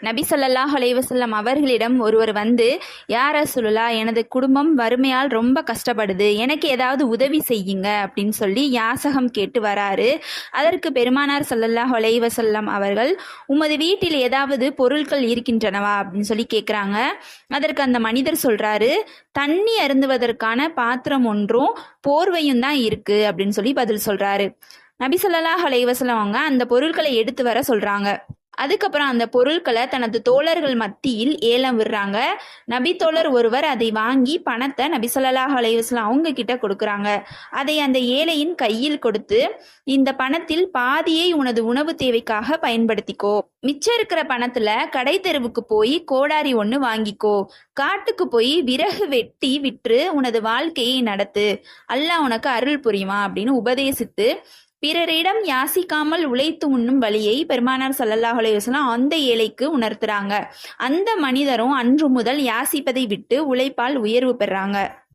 நபி ஸல்லல்லாஹு அலைவசல்லம் அவர்களிடம் ஒருவர் வந்து யார சொல்லலா எனது குடும்பம் வறுமையால் ரொம்ப கஷ்டப்படுது. எனக்கு ஏதாவது உதவி செய்யுங்க அப்படின்னு சொல்லி யாசகம் கேட்டு வராரு. அதற்கு பெருமானார் ஸல்லல்லாஹு அலைவசல்லம் அவர்கள் உமது வீட்டில் ஏதாவது பொருட்கள் இருக்கின்றனவா? அப்படின்னு சொல்லி கேட்குறாங்க அதற்கு அந்த மனிதர் சொல்கிறாரு தண்ணி அருந்துவதற்கான பாத்திரம் ஒன்றும் போர்வையும் தான் இருக்கு அப்படின்னு சொல்லி பதில் சொல்கிறாரு நபி ஸல்லல்லாஹு அலைஹி அவங்க அந்த பொருட்களை எடுத்து வர சொல்கிறாங்க அதுக்கப்புறம் அந்த பொருட்களை தனது தோழர்கள் மத்தியில் ஏலம் விடுறாங்க. நபி தோழர் ஒருவர் அதை வாங்கி பணத்தை நபி ஸல்லல்லாஹு அலைவாஸ்லாம் அவங்க கிட்ட கொடுக்குறாங்க. அதை அந்த ஏழையின் கையில் கொடுத்து இந்த பணத்தில் பாதியை உனது உணவு தேவைக்காக பயன்படுத்திக்கோ. மிச்சம் இருக்கிற பணத்துல கடை தெருவுக்கு போய் கோடாரி ஒன்று வாங்கிக்கோ. காட்டுக்கு போய் விறகு வெட்டி விற்று உனது வாழ்க்கையை நடத்து. அல்லாஹ் உனக்கு அருள் புரியுமா அப்படின்னு உபதேசித்து பிறரிடம் யாசிக்காமல் உழைத்து உண்ணும் வழியை பெருமானார் ஸல்லல்லாஹு அலைஹி அந்த ஏழைக்கு உணர்த்துறாங்க. அந்த மனிதரும் அன்று முதல் யாசிப்பதை விட்டு உழைப்பால் உயர்வு பெறாங்க.